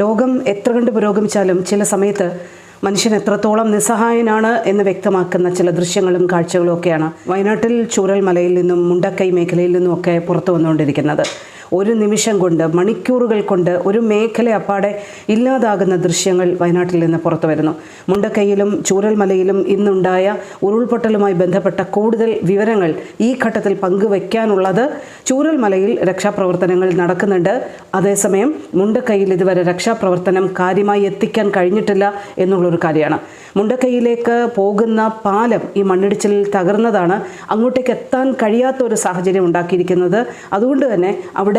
ലോകം എത്ര കണ്ട് പുരോഗമിച്ചാലും ചില സമയത്ത് മനുഷ്യൻ എത്രത്തോളം നിസ്സഹായനാണ് എന്ന് വ്യക്തമാക്കുന്ന ചില ദൃശ്യങ്ങളും കാഴ്ചകളും ഒക്കെയാണ് വയനാട്ടിൽ ചൂരൽ മലയിൽ നിന്നും മുണ്ടക്കൈ മേഖലയിൽ നിന്നും ഒക്കെ പുറത്തു വന്നുകൊണ്ടിരിക്കുന്നത്. ഒരു നിമിഷം കൊണ്ട് മണിക്കൂറുകൾ കൊണ്ട് ഒരു മേഖല അപ്പാടെ ഇല്ലാതാകുന്ന ദൃശ്യങ്ങൾ വയനാട്ടിൽ നിന്ന് പുറത്തു വരുന്നു. മുണ്ടക്കൈയിലും ചൂരൽമലയിലും ഇന്നുണ്ടായ ഉരുൾപൊട്ടലുമായി ബന്ധപ്പെട്ട കൂടുതൽ വിവരങ്ങൾ ഈ ഘട്ടത്തിൽ പങ്കുവയ്ക്കാനുള്ളത് ചൂരൽമലയിൽ രക്ഷാപ്രവർത്തനങ്ങൾ നടക്കുന്നുണ്ട്. അതേസമയം മുണ്ടക്കൈയിൽ ഇതുവരെ രക്ഷാപ്രവർത്തനം കാര്യമായി എത്തിക്കാൻ കഴിഞ്ഞിട്ടില്ല എന്നുള്ളൊരു കാര്യമാണ്. മുണ്ടക്കൈയിലേക്ക് പോകുന്ന പാലം ഈ മണ്ണിടിച്ചിലിൽ തകർന്നതാണ്. അങ്ങോട്ടേക്ക് എത്താൻ കഴിയാത്ത ഒരു സാഹചര്യം ഉണ്ടാക്കിയിരിക്കുന്നത്. അതുകൊണ്ട് തന്നെ അവിടെ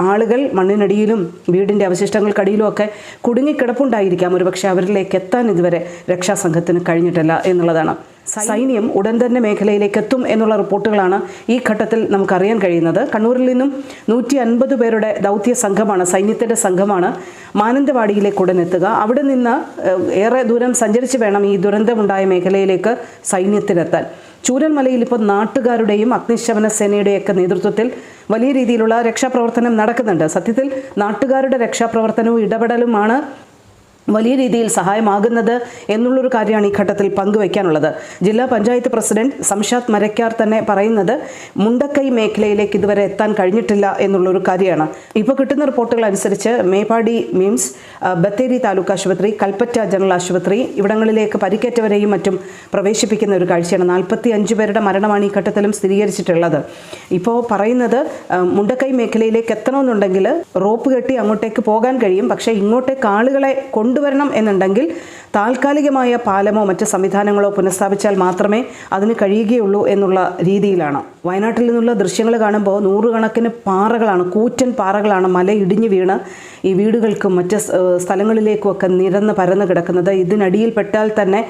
ആളുകൾ മണ്ണിനടിയിലും വീടിന്റെ അവശിഷ്ടങ്ങൾക്കടിയിലും ഒക്കെ കുടുങ്ങിക്കിടപ്പുണ്ടായിരിക്കാം. ഒരുപക്ഷെ അവരിലേക്ക് എത്താൻ ഇതുവരെ രക്ഷാസംഘത്തിന് കഴിഞ്ഞിട്ടില്ല എന്നുള്ളതാണ്. സൈന്യം ഉടൻ തന്നെ മേഖലയിലേക്ക് എത്തും എന്നുള്ള റിപ്പോർട്ടുകളാണ് ഈ ഘട്ടത്തിൽ നമുക്കറിയാൻ കഴിയുന്നത്. കണ്ണൂരിൽ നിന്നും നൂറ്റി അൻപത് പേരുടെ ദൗത്യ സംഘമാണ് സൈന്യത്തിന്റെ സംഘമാണ് മാനന്തവാടിയിലേക്ക് ഉടൻ എത്തുക. അവിടെ നിന്ന് ഏറെ ദൂരം സഞ്ചരിച്ച് വേണം ഈ ദുരന്തമുണ്ടായ മേഖലയിലേക്ക് സൈന്യത്തിലെത്താൻ ചൂരൽമലയിൽ ഇപ്പോൾ നാട്ടുകാരുടെയും അഗ്നിശമന സേനയുടെയൊക്കെ നേതൃത്വത്തിൽ വലിയ രീതിയിലുള്ള രക്ഷാപ്രവർത്തനം നടക്കുന്നുണ്ട്. സത്യത്തിൽ നാട്ടുകാരുടെ രക്ഷാപ്രവർത്തനവും ഇടപെടലുമാണ് വലിയ രീതിയിൽ സഹായമാകുന്നത് എന്നുള്ളൊരു കാര്യമാണ് ഈ ഘട്ടത്തിൽ പങ്കുവയ്ക്കാനുള്ളത് ജില്ലാ പഞ്ചായത്ത് പ്രസിഡന്റ് സംഷാദ് മരക്കാർ തന്നെ പറയുന്നത് മുണ്ടക്കൈ മേഖലയിലേക്ക് ഇതുവരെ എത്താൻ കഴിഞ്ഞിട്ടില്ല എന്നുള്ളൊരു കാര്യമാണ്. ഇപ്പോൾ കിട്ടുന്ന റിപ്പോർട്ടുകൾ അനുസരിച്ച് മേപ്പാടി മീംസ് ബത്തേരി താലൂക്ക് ആശുപത്രി കൽപ്പറ്റ ജനറൽ ആശുപത്രി ഇവിടങ്ങളിലേക്ക് പരിക്കേറ്റവരെയും മറ്റും പ്രവേശിപ്പിക്കുന്ന ഒരു കാഴ്ചയാണ്. നാൽപ്പത്തി അഞ്ച് പേരുടെ മരണമാണ് ഈ ഘട്ടത്തിലും സ്ഥിരീകരിച്ചിട്ടുള്ളത്. ഇപ്പോൾ പറയുന്നത് മുണ്ടക്കൈ മേഖലയിലേക്ക് എത്തണമെന്നുണ്ടെങ്കിൽ റോപ്പ് കെട്ടി അങ്ങോട്ടേക്ക് പോകാൻ കഴിയും. പക്ഷേ ഇങ്ങോട്ടേക്ക് ആളുകളെ കൊണ്ടുവരണം എന്നുണ്ടെങ്കിൽ താൽക്കാലികമായ പാലമോ മറ്റ് സംവിധാനങ്ങളോ പുനഃസ്ഥാപിച്ചാൽ മാത്രമേ അതിന് കഴിയുകയുള്ളൂ എന്നുള്ള രീതിയിലാണ്. വയനാട്ടിൽ നിന്നുള്ള ദൃശ്യങ്ങൾ കാണുമ്പോൾ നൂറുകണക്കിന് പാറകളാണ് കൂറ്റൻ പാറകളാണ് മല ഇടിഞ്ഞു വീണ് ഈ വീടുകൾക്കും മറ്റ് സ്ഥലങ്ങളിലേക്കും ഒക്കെ നിരന്ന് പരന്ന് കിടക്കുന്നത്. ഇതിനടിയിൽ പെട്ടാൽ തന്നെ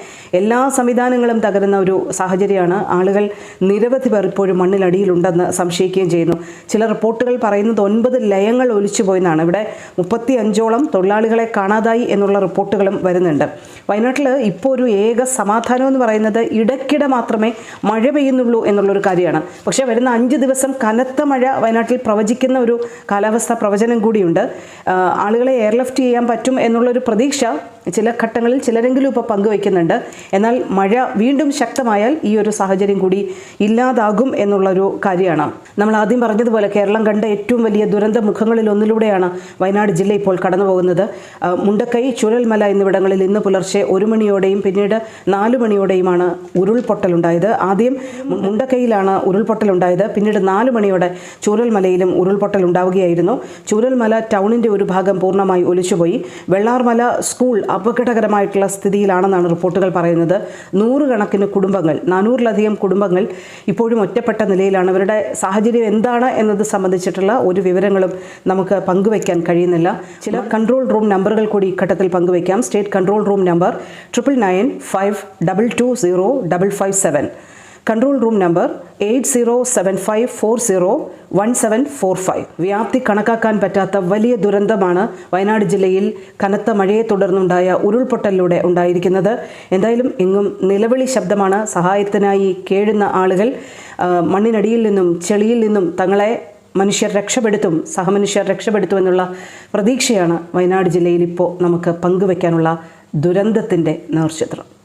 എല്ലാ സംവിധാനങ്ങളും തകരുന്ന ഒരു സാഹചര്യമാണ്. ആളുകൾ നിരവധി പേർ ഇപ്പോഴും മണ്ണിലടിയിലുണ്ടെന്ന് സംശയിക്കുകയും ചെയ്യുന്നു. ചില റിപ്പോർട്ടുകൾ പറയുന്നത് ഒൻപത് ലയങ്ങൾ ഒലിച്ചു പോയെന്നാണ് ഇവിടെ മുപ്പത്തി അഞ്ചോളം തൊഴിലാളികളെ കാണാതായി എന്നുള്ള റിപ്പോർട്ടുകളും വരുന്നുണ്ട്. വയനാട്ടിൽ ഇപ്പോൾ ഒരു ഏക സമാധാനം എന്ന് പറയുന്നത് ഇടയ്ക്കിടെ മാത്രമേ മഴ പെയ്യുന്നുള്ളൂ എന്നുള്ളൊരു കാര്യമാണ്. പക്ഷേ വരുന്ന അഞ്ച് ദിവസം കനത്ത മഴ വയനാട്ടിൽ പ്രവചിക്കുന്ന ഒരു കാലാവസ്ഥ പ്രവചനം കൂടിയുണ്ട്. ആളുകളെ എയർലിഫ്റ്റ് ചെയ്യാൻ പറ്റും എന്നുള്ളൊരു പ്രതീക്ഷ ചില ഘട്ടങ്ങളിൽ ചിലരെങ്കിലും ഇപ്പോൾ പങ്കുവയ്ക്കുന്നുണ്ട്. എന്നാൽ മഴ വീണ്ടും ശക്തമായാൽ ഈ ഒരു സാഹചര്യം കൂടി ഇല്ലാതാകും എന്നുള്ളൊരു കാര്യമാണ്. നമ്മൾ ആദ്യം പറഞ്ഞതുപോലെ കേരളം കണ്ട ഏറ്റവും വലിയ ദുരന്ത മുഖങ്ങളിൽ ഒന്നിലൂടെയാണ് വയനാട് ജില്ല ഇപ്പോൾ കടന്നു പോകുന്നത് മുണ്ടക്കൈ ചുഴൽമല എന്നിവിടങ്ങളിൽ ഇന്ന് പുലർച്ചെ ഒരു മണിയോടെയും പിന്നീട് നാല് മണിയോടെയുമാണ് ഉരുൾപൊട്ടലുണ്ടായത്. ആദ്യം മുണ്ടക്കൈയിലാണ് ഉരുൾപൊട്ടലുണ്ടായത്. പിന്നീട് നാല് മണിയോടെ ചൂരൽമലയിലും ഉരുൾപൊട്ടൽ ഉണ്ടാവുകയായിരുന്നു ചൂരൽമല ടൗണിന്റെ ഒരു ഭാഗം പൂർണമായി ഒലിച്ചുപോയി. വെള്ളാർമല സ്കൂൾ അപകടകരമായിട്ടുള്ള സ്ഥിതിയിലാണെന്നാണ് റിപ്പോർട്ടുകൾ പറയുന്നത്. നൂറുകണക്കിന് കുടുംബങ്ങൾ നാനൂറിലധികം കുടുംബങ്ങൾ ഇപ്പോഴും ഒറ്റപ്പെട്ട നിലയിലാണ്. അവരുടെ സാഹചര്യം എന്താണ് എന്നത് സംബന്ധിച്ചിട്ടുള്ള ഒരു വിവരങ്ങളും നമുക്ക് പങ്കുവയ്ക്കാൻ കഴിയുന്നില്ല. ചില കൺട്രോൾ റൂം നമ്പറുകൾ കൂടി ഇഘട്ടത്തിൽ പങ്കുവയ്ക്കാം. State control room number triple nine five double two zero double five seven control room number eight zero seven five four zero one seven four five. വ്യാപ്തി കണക്കാക്കാൻ പറ്റാത്ത വലിയ ദുരന്തമാണ് വയനാട് ജില്ലയിൽ കനത്ത മഴയെ തുടർന്നുണ്ടായ ഉരുൾപൊട്ടലിലൂടെ ഉണ്ടായിരിക്കുന്നത്. എന്തായാലും എങ്ങും നിലവിളി ശബ്ദമാണ് സഹായത്തിനായി കേഴുന്ന ആളുകൾ മണ്ണിനടിയിൽ നിന്നും ചെളിയിൽ നിന്നും തങ്ങളെ മനുഷ്യർ രക്ഷപ്പെടുത്തും സഹമനുഷ്യർ രക്ഷപ്പെടുത്തും എന്നുള്ള പ്രതീക്ഷയാണ് വയനാട് ജില്ലയിൽ ഇപ്പോൾ നമുക്ക് പങ്കുവയ്ക്കാനുള്ള ദുരന്തത്തിന്റെ നേർചിത്രം